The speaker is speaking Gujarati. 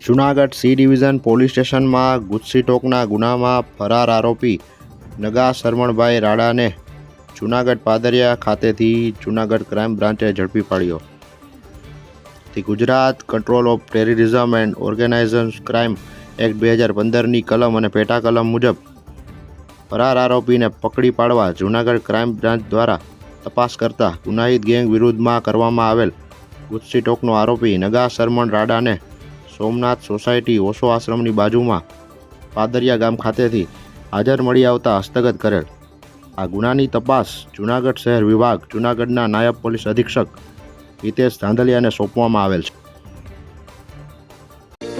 જુનાગઢ સી ડિવિઝન પોલીસ સ્ટેશનમાં ગુસ્સીટોકના ગુનામાં ફરાર આરોપી નગા શરમણભાઈ રાડાને જુનાગઢ પાદરિયા ખાતેથી જુનાગઢ ક્રાઇમ બ્રાન્ચે ઝડપી પાડ્યો. The Gujarat control of terrorism and organisation crime act બે હજાર પંદરની કલમ અને પેટા કલમ મુજબ ફરાર આરોપીને પકડી પાડવા જુનાગઢ ક્રાઇમ બ્રાન્ચ દ્વારા તપાસ કરતા ગુનાહિત ગેંગ વિરુદ્ધમાં કરવામાં આવેલ ગુસ્સીટોકનો આરોપી નગા શરમણ રાડાને સોમનાથ સોસાયટી ઓશો આશ્રમની બાજુમાં પાદરિયા ગામ ખાતેથી હાજર મળી આવતા હસ્તગત કરેલ. આ ગુનાની તપાસ જુનાગઢ શહેર વિભાગ જુનાગઢના નાયબ પોલીસ અધિક્ષક હિતેશ ધાંધલિયાને સોંપવામાં આવેલ છે.